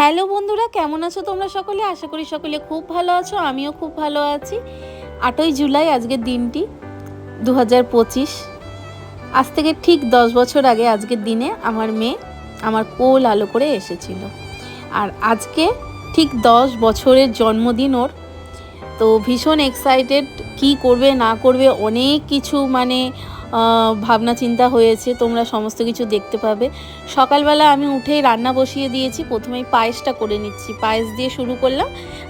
Hello বন্ধুরা, কেমন আছো তোমরা সকলে? আশা করি সকলে খুব ভালো আছো, আমিও খুব ভালো আছি। আটই জুলাই আজকের দিনটি দু হাজার পঁচিশ। আজ থেকে ঠিক দশ বছর আগে আজকের দিনে আমার মেয়ে আমার কোল আলো করে এসেছিল। আর আজকে ঠিক দশ বছরের জন্মদিন ওর। তো ভীষণ এক্সাইটেড কি করবে, না করবে, অনেক কিছু মানে ভাবনা চিন্তা হয়েছে, তোমরা সমস্ত কিছু দেখতে পাবে। সকালবেলা আমি উঠেই রান্না বসিয়ে দিয়েছি, প্রথমেই পায়েসটা করে নিচ্ছি। পায়েস দিয়ে শুরু করলাম,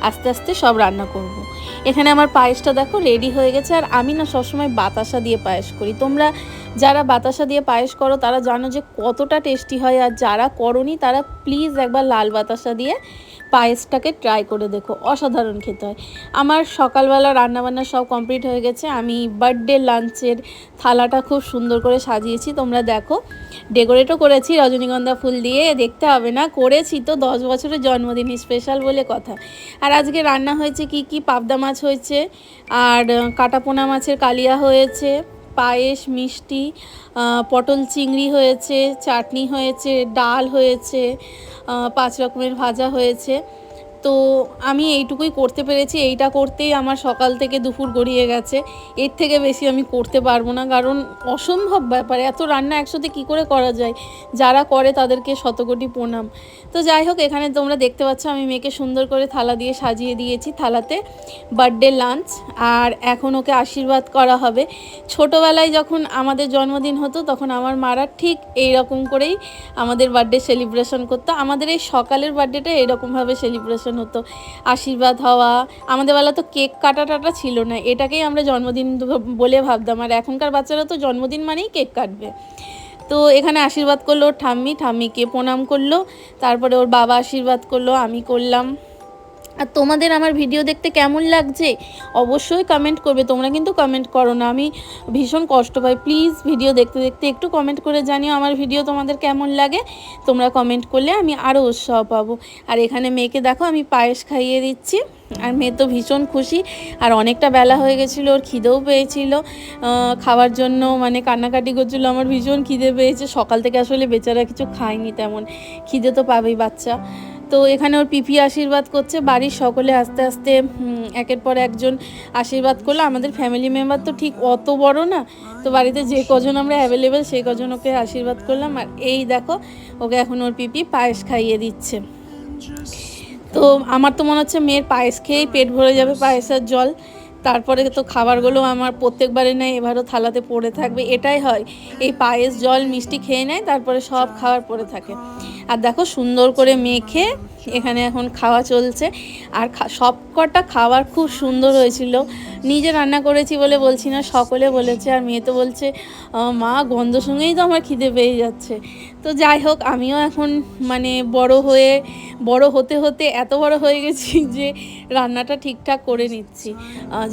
আস্তে আস্তে সব রান্না করব। এখানে আমার পায়েসটা দেখো রেডি হয়ে গেছে, আর আমি না সবসময় বাতাসা দিয়ে পায়েস করি। তোমরা যারা বাতাসা দিয়ে পায়েস করো, তারা জানো যে কতটা টেস্টি হয়, আর যারা করনি, তারা প্লিজ একবার লাল বাতাসা দিয়ে পায়েসটাকে ট্রাই করে দেখো, অসাধারণ খেতে হয়। আমার সকালবেলা রান্নাবান্না সব কমপ্লিট হয়ে গেছে, আমি বার্থডে লাঞ্চের থালাটা খুব সুন্দর করে সাজিয়েছি, তোমরা দেখো। ডেকোরেটও করেছি, রজনীগন্ধা ফুল দিয়ে, দেখতে হবে না, করেছি তো, দশ বছরের জন্মদিন স্পেশাল বলে কথা। আর আজকে রান্না হয়েছে কি কি, পাবদা মাছ হয়েছে, আর, কাটাপোনা মাছের কালিয়া হয়েছে। পায়েস মিষ্টি পটল চিংড়ি হয়েছে চাটনি হয়েছে ডাল হয়েছে পাঁচ রকমের ভাজা হয়েছে। তো আমি এইটুকুই করতে পেরেছি। এইটা করতেই আমার সকাল থেকে দুপুর গড়িয়ে গেছে। এর থেকে বেশি আমি করতে পারব না। কারণ অসম্ভব ব্যাপার, এত রান্না একসাথে কি করে করা যায়? যারা করে তাদেরকে শতকোটি প্রণাম। তো যাই হোক, এখানে তোমরা দেখতে পাচ্ছ, আমি মেয়েকে সুন্দর করে থালা দিয়ে সাজিয়ে দিয়েছি। থালাতে বার্থডে লাঞ্চ আর এখন ওকে আশীর্বাদ করা হবে। ছোটোবেলায় যখন আমাদের জন্মদিন হতো, তখন আমার মারা ঠিক এই রকম করেই আমাদের বার্থডে সেলিব্রেশন করতো। আমাদের এই সকালের বার্থডেটা এরকমভাবে সেলিব্রেশন হতো, আশীর্বাদ হওয়া, আমাদের বেলা তো কেক কাটা টাটা ছিল না, এটাকেই আমরা জন্মদিন বলে ভাবতাম, আর এখনকার বাচ্চারা তো জন্মদিন মানেই কেক কাটবে। তো এখানে আশীর্বাদ করল ঠাম্মি, ঠাম্মিকে প্রণাম করল, তারপরে ওর বাবা আশীর্বাদ করল, আমি করলাম। আর তোমাদের আমার ভিডিও দেখতে কেমন লাগছে, অবশ্যই কমেন্ট করবে। তোমরা কিন্তু কমেন্ট করো না। আমি ভীষণ কষ্ট পাই। প্লিজ ভিডিও দেখতে দেখতে একটু কমেন্ট করে জানিও আমার ভিডিও তোমাদের কেমন লাগে। তোমরা কমেন্ট করলে আমি আরও উৎসাহ পাবো। আর এখানে মেয়েকে দেখো, আমি পায়েস খাইয়ে দিচ্ছি। আর মেয়ে তো ভীষণ খুশি। আর অনেকটা বেলা হয়ে গেছিল, ওর খিদেও পেয়েছিল। খাওয়ার জন্য মানে কান্নাকাটি করছিল, আমার ভীষণ খিদে পেয়েছে। সকাল থেকে আসলে বেচারা কিছু খায়নি তেমন। খিদে তো পাবেই বাচ্চা। তো এখানে ওর পিপি আশীর্বাদ করছে, বাড়ির সকলে আস্তে আস্তে একের পর একজন আশীর্বাদ করল। আমাদের ফ্যামিলি মেম্বার তো ঠিক অত বড় না, তো বাড়িতে যে কজন আমরা অ্যাভেলেবেল সেই কজন ওকে আশীর্বাদ করলাম। আর এই দেখো, ওকে এখন ওর পিপি পায়েস খাইয়ে দিচ্ছে। তো আমার তো মনে হচ্ছে মেয়ের পায়েস খেয়েই পেট ভরে যাবে পায়েসের জল। তারপরে তো খাবারগুলো আমার প্রত্যেকবারে নেয়, এবারও থালাতে পড়ে থাকবে, এটাই হয়। এই পায়েস, জল, মিষ্টি খেয়ে নেয়, তারপরে সব খাবার পড়ে থাকে। আর দেখো সুন্দর করে মেখে এখানে এখন খাওয়া চলছে। আর সব কটা খাবার খুব সুন্দর হয়েছিল। নিজে রান্না করেছি বলে বলছি না, সকলে বলেছে, আর মেয়ে তো বলছে মা, গন্ধ শুনেই তো আমার খিদে পেয়ে যাচ্ছে। তো যাই হোক, আমিও এখন মানে বড় হয়ে, বড় হতে হতে এত বড় হয়ে গেছি যে রান্নাটা ঠিকঠাক করে নিচ্ছি।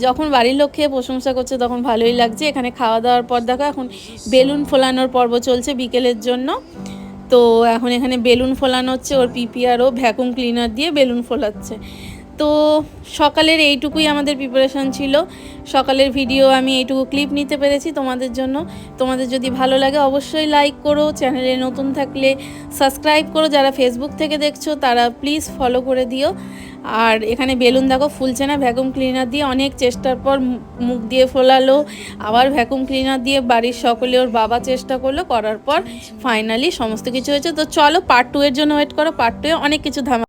যখন বাড়ির লোক খেয়ে প্রশংসা করছে তখন ভালোই লাগছে। এখানে খাওয়া দাওয়ার পর দেখো, এখন বেলুন ফোলানোর পর্ব চলছে বিকেলের জন্য। তো এখন এখানে বেলুন ফোলানো হচ্ছে, ওর পিপিআরও ভ্যাকুম ক্লিনার দিয়ে বেলুন ফোলাচ্ছে। তো সকালের এইটুকুই আমাদের প্রিপারেশান ছিল। সকালের ভিডিও আমি এইটুকু ক্লিপ নিতে পেরেছি তোমাদের জন্য। তোমাদের যদি ভালো লাগে অবশ্যই লাইক করো চ্যানেলে নতুন থাকলে সাবস্ক্রাইব করো। যারা ফেসবুক থেকে দেখছ, তারা প্লিজ ফলো করে দিও। আর এখানে বেলুন দেখো ফুলছে না ভ্যাকুম ক্লিনার দিয়ে অনেক চেষ্টার পর মুখ দিয়ে ফোলালো। আবার ভ্যাকুম ক্লিনার দিয়ে বাড়ির সকলে ওর বাবা চেষ্টা করল, করার পর ফাইনালি সমস্ত কিছু হয়েছে। তো চলো পার্ট টু এর জন্য ওয়েট করো পার্ট টু অনেক কিছু ধামা